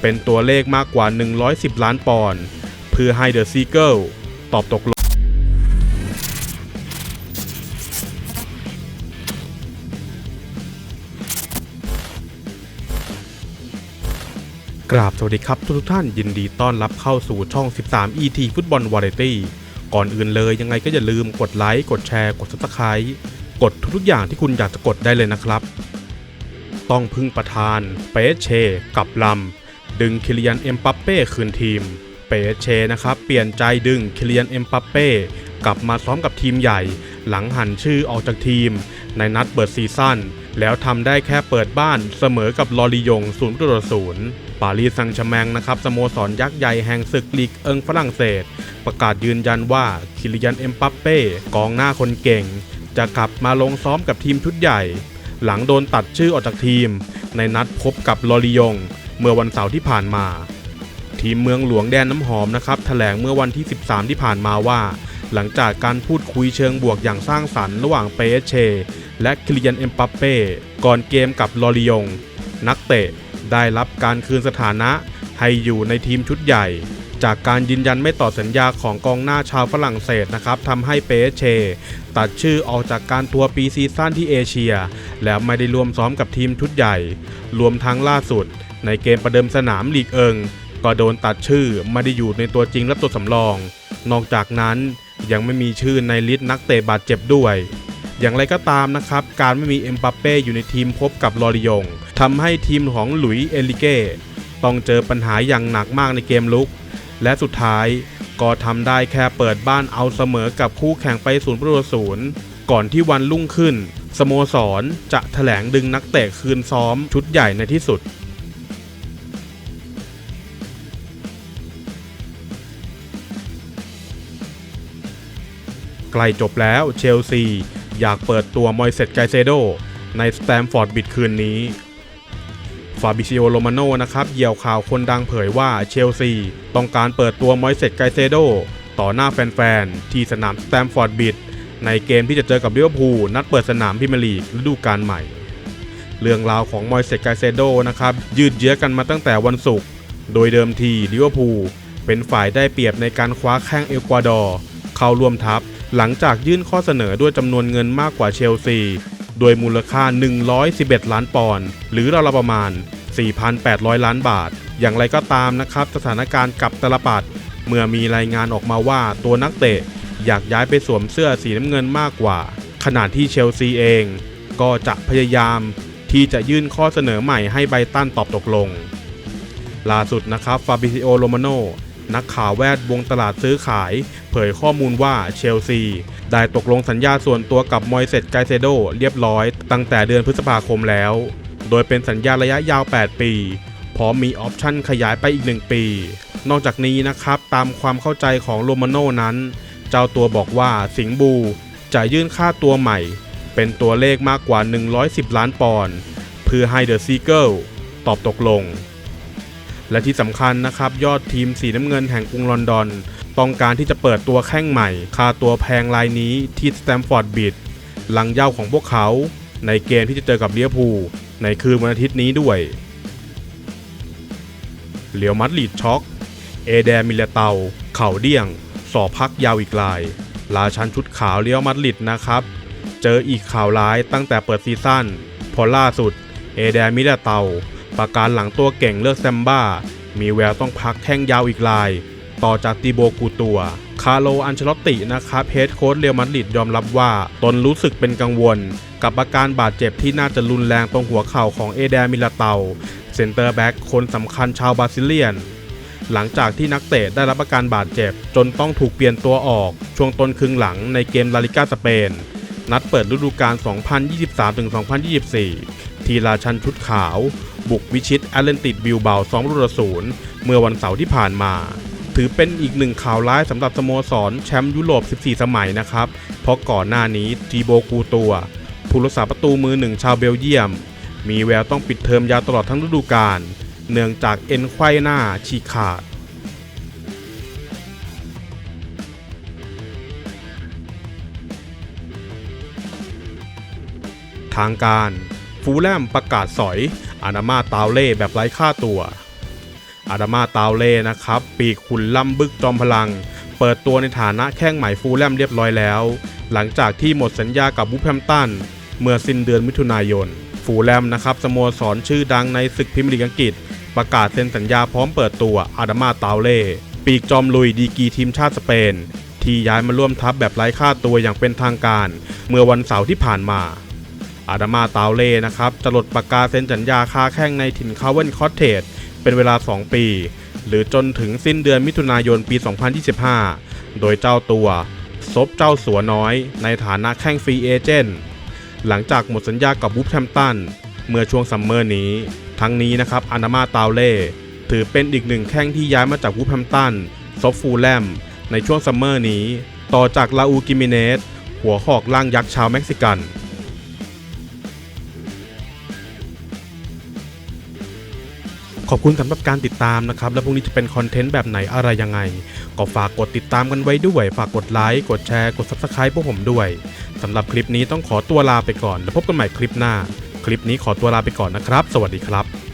เป็นตัวเลขมากกว่า 110 ล้านปอนด์เพื่อให้เดอะซีเกิลตอบตกลงกราบสวัสดีครับทุกท่านยินดีต้อนรับเข้าสู่ช่อง 13 ET ฟุตบอลวาไรตี้ก่อนอื่นเลยยังไงก็อย่าลืมกดไลค์กดแชร์ กด Subscribe กดทุกๆอย่างที่คุณอยากจะกดได้เลยนะครับ ต้องพึ่งประธานเปเช กับลำ ดึงคิเลียนเอ็มปัปเป้คืนทีม เปเชนะครับเปลี่ยนใจดึงคิเลียนเอ็มปัปเป้กลับมาซ้อมกับทีมใหญ่ หลังหันชื่อออกจากทีม ในนัดเปิดซีซั่นแล้วทำได้แค่เปิดบ้านเสมอกับลอริยงศูนย์ประตูต่อศูนย์ปารีสแซงต์แชแมงนะครับสโมสรยักษ์ใหญ่แห่งศึกลีกเอิงฝรั่งเศส ประกาศยืนยันว่าคิเลียนเอ็มปัปเป้กองหน้าคนเก่ง จะกลับมาลงซ้อมกับทีมชุดใหญ่ หลังโดนตัดชื่อออกจากทีม ในนัดพบกับลอริยง เมื่อวันเสาร์ที่ผ่านมา ทีมเมืองหลวงแดนน้ำหอมนะครับแถลงเมื่อวันที่ 13 ที่ผ่านมาว่า หลังจากการพูดคุยเชิงบวกอย่างสร้างสรรค์ระหว่างเปเช และคิลิยันเอ็มปัปเป้ก่อนเกมกับลอริยง นักเตะได้รับการคืนสถานะให้อยู่ในทีมชุดใหญ่ จากการยืนยันไม่ต่อสัญญาของกองหน้าชาวฝรั่งเศสนะครับทำให้เปเช ตัดชื่อออกจากการทัวร์ปีซีซั่นที่เอเชีย แล้วไม่ได้รวมซ้อมกับทีมชุดใหญ่ รวมทั้งล่าสุด ในเกมประเดิมสนามลีกเอิง ก็โดนตัดชื่อไม่ได้อยู่ในตัวจริงและตัวสำรอง นอกจากนั้นยังไม่มีชื่อในลิสต์นักเตะบาดเจ็บด้วย อย่างไรก็ตามนะครับ การไม่มีเอ็มบัปเป้อยู่ในทีมพบกับลอริยงทำให้ทีมของหลุยส์เอลิเก้ต้องเจอปัญหาอย่างหนักมากในเกมลุก และสุดท้ายก็ทำได้แค่เปิดบ้านเอาเสมอกับคู่แข่งไปศูนย์ประตูศูนย์ก่อนที่วันรุ่งขึ้น สโมสรจะแถลงดึงนักเตะคืนซ้อมชุดใหญ่ในที่สุด ใกล้จบแล้วเชลซี อยากเปิดตัวมอยเซตไกเซโดในสแตมฟอร์ดบิดคืนนี้ ฟาบิซิโอโรมาโนนะครับเหยี่ยวข่าวคนดังเผยว่าเชลซี ต้องการเปิดตัวมอยเซตไกเซโดต่อหน้าแฟนๆ ที่สนามสแตมฟอร์ดบิดในเกมที่จะเจอกับลิเวอร์พูลนัดเปิดสนามพรีเมียร์ลีกฤดูกาลใหม่ เรื่องราวของมอยเซตไกเซโดนะครับยืดเยื้อกันมาตั้งแต่วันศุกร์โดยเดิมทีลิเวอร์พูลเป็นฝ่ายได้เปรียบในการคว้าแข้งเอกวาดอร์เข้าร่วมทัพ หลังจากยื่นข้อเสนอด้วยจำนวนเงินมากกว่าเชลซี โดยมูลค่า 111 ล้านปอนด์หรือราวๆประมาณ 4,800 ล้านบาท อย่างไรก็ตามนะครับ สถานการณ์กับตลปัด เมื่อมีรายงานออกมาว่าตัวนักเตะ อยากย้ายไปสวมเสื้อสีน้ำเงินมากกว่า ขณะที่เชลซีเอง ก็จะพยายามที่จะยื่นข้อเสนอใหม่ให้ไบตันตอบตกลง ล่าสุดนะครับฟาบิซิโอโรมาโน นักข่าวแวดวงตลาดซื้อขาย เผยข้อมูลว่าเชลซี ได้ตกลงสัญญาส่วนตัวกับมอยเซตไกเซโดเรียบร้อย ตั้งแต่เดือนพฤษภาคมแล้ว โดยเป็นสัญญาระยะยาว 8 ปีพร้อมมีออปชั่นขยายไปอีก 1 ปี นอกจากนี้นะครับตามความเข้าใจของโรมาโนนั้น เจ้าตัวบอกว่าสิงบู จะยื่นค่าตัวใหม่ เป็นตัวเลขมากกว่า 110 ล้านปอนด์เพื่อให้เดอะซีเกิลตอบตกลง และที่สำคัญนะครับยอดทีมสีน้ำเงินแห่งกรุงลอนดอน ต้องการที่จะเปิดตัวแข้งใหม่ คาตัวแพงรายนี้ที่สแตมฟอร์ดบิดหลังเย่าของพวกเขา ในเกมที่จะเจอกับเลียพูในคืนวันอาทิตย์นี้ด้วยเหลียวมัดลีดช็อก เอแดมิเลเตา เข่าเดี่ยง สอพักยาวอีกลายราชันชุดขาวเลี้ยวมัดลิดนะครับ เจออีกข่าวร้ายตั้งแต่เปิดซีซั่นพอล่าสุด เอแดมิเลเตา ประการหลังตัวเก่งเลือกแซมบ้า มีแววต้องพักแข้งยาวอีกลาย ต่อจากติโบกูตัว คาร์โลอันเชลตินะครับเฮดโค้ชเรอัลมาดริดยอมรับว่าตนรู้สึกเป็นกังวล กับอาการบาดเจ็บที่น่าจะรุนแรงตรงหัวเข่าของเอแดมิลาเตาเซนเตอร์แบ็กคนสำคัญชาวบราซิเลียนหลังจากที่นักเตะได้รับอาการบาดเจ็บ จนต้องถูกเปลี่ยนตัวออก ช่วงต้นครึ่งหลังในเกมลาลิกาสเปน นัดเปิดฤดูกาล 2023-2024 ทีราชันชุดขาว บุกวิชิตแอตเลนติกบิลเบา2ประตูต่อศูนย์เมื่อวันเสาร์ที่ผ่านมา ถือเป็นอีกหนึ่งข่าวร้ายสำหรับสโมสรแชมป์ยุโรป 14 สมัยนะครับ เพราะก่อนหน้านี้ทีโบกูตัวผู้รักษาประตูมือหนึ่งชาวเบลเยียม มีแววต้องปิดเทอมยาวตลอดทั้งฤดูกาลเนื่องจากเอ็นไขว้หน้าฉีกขาดทางการ ฟูลแลมประกาศสอย อานามาตาวเล่แบบไร้ค่าตัวอาดามาตาวเล่นะครับ ปีกขุนล่ำบึกจอมพลัง เปิดตัวในฐานะแข้งใหม่ฟูลแลมเรียบร้อยแล้ว หลังจากที่หมดสัญญากับบูแฮมตัน เมื่อสิ้นเดือนมิถุนายน ฟูลแลมนะครับสโมสรชื่อดังในศึกพรีเมียร์ลีกอังกฤษ ประกาศเซ็นสัญญาพร้อมเปิดตัวอาดามาตาวเล่ปีกจอมลุยดีกีทีมชาติสเปน ที่ย้ายมาร่วมทัพแบบไร้ค่าตัวอย่างเป็นทางการ เมื่อวันเสาร์ที่ผ่านมา อาดามาตาวเล่นะครับจะหลดปากกาเซ็นสัญญาค้าแข้งในถิ่นคาเวนคอตเทจเป็นเวลา 2 ปี หรือจนถึงสิ้นเดือนมิถุนายนปี 2025 โดยเจ้าตัว ซบเจ้าสัวน้อย ในฐานะแข้งฟรีเอเจนต์หลังจากหมดสัญญากับบูฟแฮมป์ตันเมื่อช่วงซัมเมอร์นี้ ทั้งนี้นะครับอาดามาตาวเล่ถือเป็นอีกหนึ่งแข้งที่ย้ายมาจากวูฟแฮมตันซบฟูลแลมในช่วงซัมเมอร์นี้ ต่อจากลาอูกิมิเนสหัวหอกล่างยักษ์ชาวเม็กซิกัน ขอบคุณสำหรับการติดตามนะครับ และพรุ่งนี้จะเป็นคอนเทนต์แบบไหนอะไรยังไง ก็ฝากกดติดตามกันไว้ด้วย ฝากกดไลค์ กดแชร์ กด Subscribe พวกผมด้วยสำหรับคลิปนี้ต้องขอตัวลาไปก่อน แล้วพบกันใหม่คลิปหน้า คลิปนี้ขอตัวลาไปก่อนนะครับ สวัสดีครับ